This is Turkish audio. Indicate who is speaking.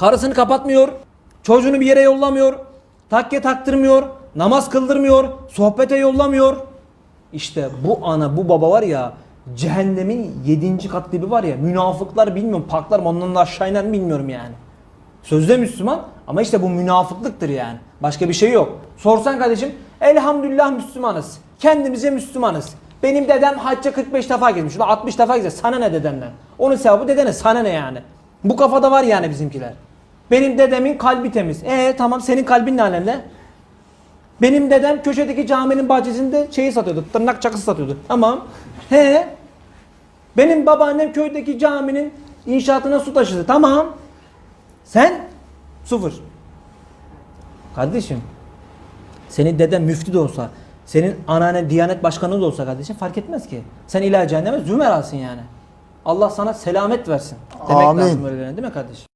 Speaker 1: Karısını kapatmıyor. Çocuğunu bir yere yollamıyor. Takke taktırmıyor. Namaz kıldırmıyor. Sohbete yollamıyor. İşte bu ana bu baba var ya cehennemin yedinci kat dibi var ya münafıklar bilmiyorum paklar mı ondan da aşağı iner mi bilmiyorum yani. Sözde Müslüman ama işte bu münafıklıktır yani. Başka bir şey yok. Sorsan kardeşim elhamdülillah Müslümanız. Kendimize Müslümanız. Benim dedem hacca 45 defa gitmiş. Ulan 60 defa gitse sana ne dedemden? Onun sevabı dedene sana ne yani? Bu kafada var yani bizimkiler. Benim dedemin kalbi temiz. E tamam senin kalbin ne alemde? Benim dedem köşedeki caminin bahçesinde şeyi satıyordu. Tırnak çakısı satıyordu. Tamam. He. Benim babaannem köydeki caminin inşaatına su taşıdı. Tamam. Sen sıfır. Kardeşim senin deden müftü de olsa senin anneannen diyanet başkanı da olsa kardeşim fark etmez ki. Sen ilahi cehenneme zümerasın yani. Allah sana selamet versin. Demek
Speaker 2: Amin.
Speaker 1: lazım öyle değil mi kardeşim?